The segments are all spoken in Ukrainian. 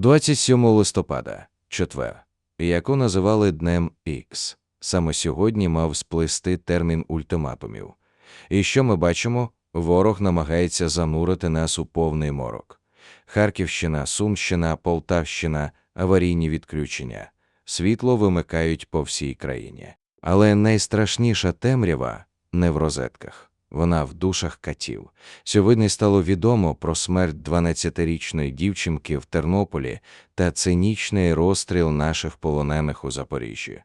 27 листопада, четвер, яку називали Днем Ікс. Саме сьогодні мав сплисти термін ультиматумів. І що ми бачимо? Ворог намагається занурити нас у повний морок. Харківщина, Сумщина, Полтавщина, аварійні відключення. Світло вимикають по всій країні. Але найстрашніша темрява не в розетках. Вона в душах катів. Сьогодні стало відомо про смерть 12-річної дівчинки в Тернополі та цинічний розстріл наших полонених у Запоріжжі.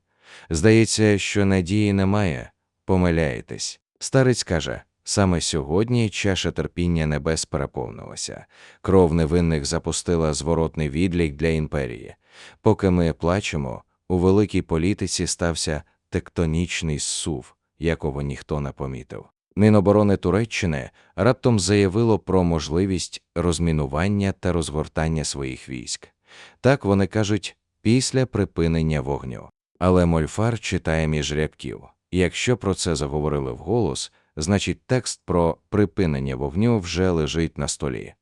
Здається, що надії немає. Помиляєтесь. Старець каже, саме сьогодні чаша терпіння небес переповнилася. Кров невинних запустила зворотний відлік для імперії. Поки ми плачемо, у великій політиці стався тектонічний зсув, якого ніхто не помітив. Міноборони Туреччини раптом заявило про можливість розмінування та розгортання своїх військ. Так вони кажуть після припинення вогню. Але Мольфар читає між рядків. Якщо про це заговорили вголос, значить текст про припинення вогню вже лежить на столі.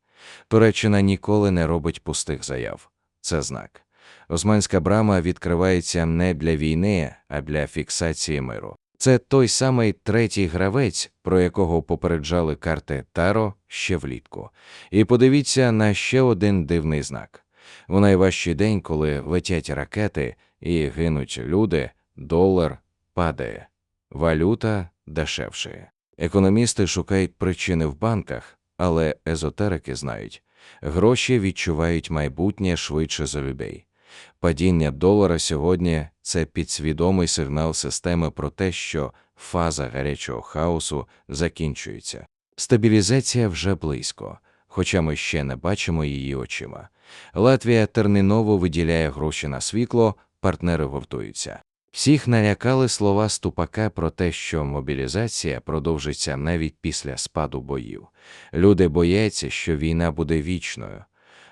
Туреччина ніколи не робить пустих заяв. Це знак. Османська брама відкривається не для війни, а для фіксації миру. Це той самий третій гравець, про якого попереджали карти Таро ще влітку. І подивіться на ще один дивний знак. У найважчий день, коли летять ракети і гинуть люди, долар падає, валюта дешевшає. Економісти шукають причини в банках, але езотерики знають, гроші відчувають майбутнє швидше за людей. Падіння долара сьогодні це підсвідомий сигнал системи про те, що фаза гарячого хаосу закінчується. Стабілізація вже близько, хоча ми ще не бачимо її очима. Латвія терміново виділяє гроші на світло, партнери гуртуються. Всіх налякали слова ступака про те, що мобілізація продовжиться навіть після спаду боїв. Люди бояться, що війна буде вічною.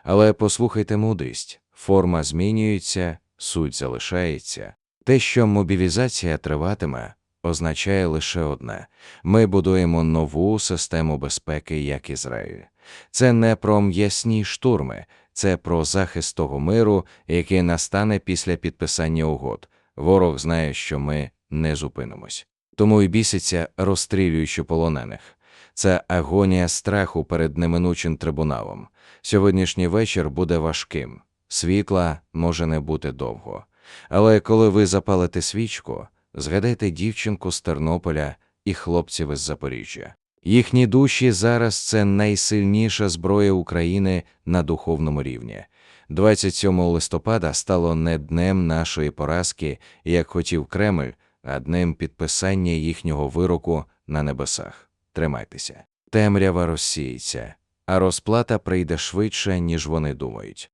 Але послухайте мудрість форма змінюється, суть залишається. Те, що мобілізація триватиме, означає лише одне: ми будуємо нову систему безпеки, як Ізраїль. Це не про м'ясні штурми, це про захист того миру, який настане після підписання угод. Ворог знає, що ми не зупинимось. Тому і біситься, розстрілюючи полонених. Це агонія страху перед неминучим трибуналом. Сьогоднішній вечір буде важким. Світла може не бути довго. Але коли ви запалите свічку, згадайте дівчинку з Тернополя і хлопців із Запоріжжя. Їхні душі зараз це найсильніша зброя України на духовному рівні. 27 листопада стало не днем нашої поразки, як хотів Кремль, а днем підписання їхнього вироку на небесах. Тримайтеся. Темрява розсіється, а розплата прийде швидше, ніж вони думають.